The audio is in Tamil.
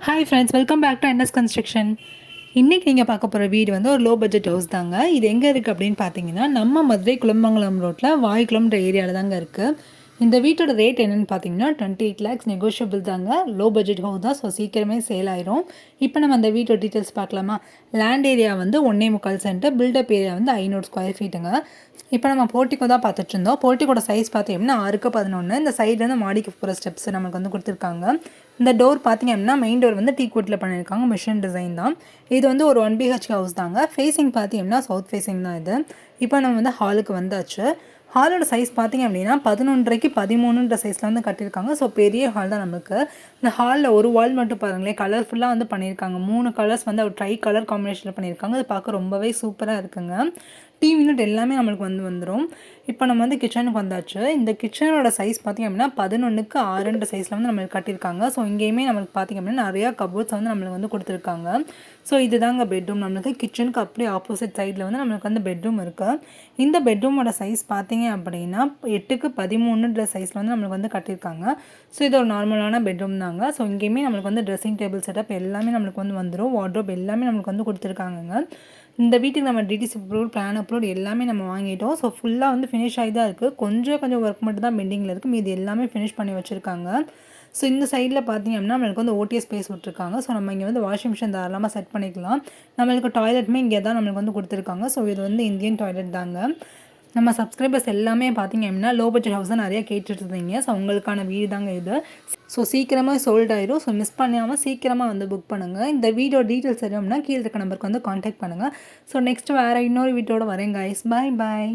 Hi friends welcome back to NS construction இன்றைக்கி நீங்கள் பார்க்க போகிற வீடு வந்து ஒரு லோ பட்ஜெட் ஹவுஸ் தாங்க. இது எங்கே இருக்குது அப்படின்னு பார்த்தீங்கன்னா நம்ம மதுரை குளம்பங்குளம் ரோட்டில் வாய்க்குளம்ன்ற ஏரியாவில் தாங்க இருக்குது இந்த வீட்டோட ரேட் என்னென்னு பார்த்தீங்கன்னா டுவெண்ட்டி எயிட் லேக்ஸ் நெகோஷியபிள் தாங்க. லோ பட்ஜெட் ஹவுஸ் தான் ஸோ சீக்கிரமே சேல் ஆயிரும். இப்போ நம்ம அந்த வீட்டோட டீட்டெயில்ஸ் பார்க்கலாமா? லேண்ட் ஏரியா வந்து ஒன்னே முக்கால் சென்ட்டு பில்டப் ஏரியா வந்து ஐநூறு ஸ்கொயர் ஃபீட்டுங்க இப்போ நம்ம போர்ட்டிக்கோ தான் பார்த்துட்டு இருந்தோம். போர்ட்டிக்கோட சைஸ் பார்த்தீங்கன்னா ஆறுக்கு பதினொன்று இந்த சைட்லேருந்து மாடிக்கு போகிற ஸ்டெப்ஸ் நமக்கு வந்து கொடுத்துருக்காங்க. இந்த டோர் பார்த்தீங்க அப்படின்னா மெயின் டோர் வந்து டீ கோட்டில் பண்ணியிருக்காங்க. மிஷின் டிசைன் தான். இது வந்து ஒரு ஒன் பிஹெச் ஹவுஸ் தாங்க. ஃபேஸிங் பார்த்தீங்கன்னா சவுத் ஃபேஸிங் தான் இது. இப்போ நம்ம வந்து ஹாலுக்கு வந்தாச்சு. ஹாலோட சைஸ் பார்த்திங்க அப்படின்னா பதினொன்றரைக்கு பதிமூணுன்ற சைஸில் வந்து கட்டியிருக்காங்க. ஸோ பெரிய ஹால் தான் நமக்கு இந்த ஹாலில் ஒரு வால் மட்டும் பாருங்களேன். கலர்ஃபுல்லாக வந்து பண்ணியிருக்காங்க. மூணு கலர்ஸ் வந்து ஒரு ட்ரை கலர் காம்பினேஷனில் பண்ணியிருக்காங்க. அது பார்க்க ரொம்பவே சூப்பராக இருக்குங்க. டிவி யூனிட் எல்லாமே நம்மளுக்கு வந்து வந்துடும் இப்போ நம்ம வந்து கிச்சனுக்கு வந்தாச்சு. இந்த கிச்சனோட சைஸ் பார்த்திங்க அப்படின்னா பதினொன்றுக்கு ஆறுன்ற சைஸில் வந்து நம்மளுக்கு கட்டியிருக்காங்க. ஸோ இங்கேயுமே நம்மளுக்கு பார்த்திங்க அப்படின்னா நிறையா கபோர்ட்ஸ் வந்து நம்மளுக்கு வந்து கொடுத்துருக்காங்க. ஸோ இதுதாங்க பெட்ரூம் நம்மளுக்கு கிச்சனுக்கு அப்படியே ஆப்போசிட் சைடில் வந்து நம்மளுக்கு வந்து பெட்ரூம் இருக்குது இந்த பெட்ரூமோட சைஸ் பார்த்திங்க அப்படின்னா எட்டுக்கு பதிமூணுன்ற சைஸில் வந்து நம்மளுக்கு வந்து கட்டியிருக்காங்க. ஸோ இது ஒரு நார்மலான பெட்ரூம் தாங்க. ஸோ இங்கேயுமே நம்மளுக்கு வந்து ட்ரெஸ்ஸிங் டேபிள் செட்டப் எல்லாமே நம்மளுக்கு வந்து வந்துடும் வார்ட்ரோப் எல்லாமே நம்மளுக்கு வந்து கொடுத்துருக்காங்க இந்த வீட்டுக்கு நம்ம டிடிசி அப்ரூவல் பிளான் அப்ரூவல் எல்லாமே நம்ம வாங்கிட்டோம். ஸோ ஃபுல்லாக வந்து ஃபினிஷ் ஆகி தான் இருக்குது கொஞ்சம் கொஞ்சம் ஒர்க் மட்டும் தான் பெண்டிங்கில் இருக்குது மீது எல்லாமே ஃபினிஷ் பண்ணி வச்சுருக்காங்க. ஸோ இந்த சைடில் பார்த்தீங்க அப்படின்னா நம்மளுக்கு வந்து ஓடிஎஸ் ஸ்பேஸ் விட்ருக்காங்க ஸோ நம்ம இங்கே வந்து வாஷிங் மிஷின் தாராளமாக செட் பண்ணிக்கலாம். நம்மளுக்கு டாய்லெட்டுமே இங்கே தான் நம்மளுக்கு வந்து கொடுத்துருக்காங்க. ஸோ இது வந்து இந்தியன் டாய்லெட் தாங்க. நம்ம சப்ஸ்கிரைபர்ஸ் எல்லாமே பார்த்தீங்க அப்படின்னா லோ பட்ஜெட் ஹவுஸ் தான் நிறைய கேட்டுட்டு இருந்தீங்க ஸோ உங்களுக்கான வீடு தாங்க இது. ஸோ சீக்கிரமாக சோல்ட் ஆயிரும். ஸோ மிஸ் பண்ணாமல் சீக்கிரமாக வந்து புக் பண்ணுங்கள் இந்த வீடியோ டீட்டெயில்ஸ் தெரியும்னா கீழே இருக்க நம்பருக்கு வந்து காண்டாக்ட் பண்ணுங்கள் ஸோ நெக்ஸ்ட் வேறு இன்னொரு வீட்டோட வரேங்க கைஸ் பாய் பாய்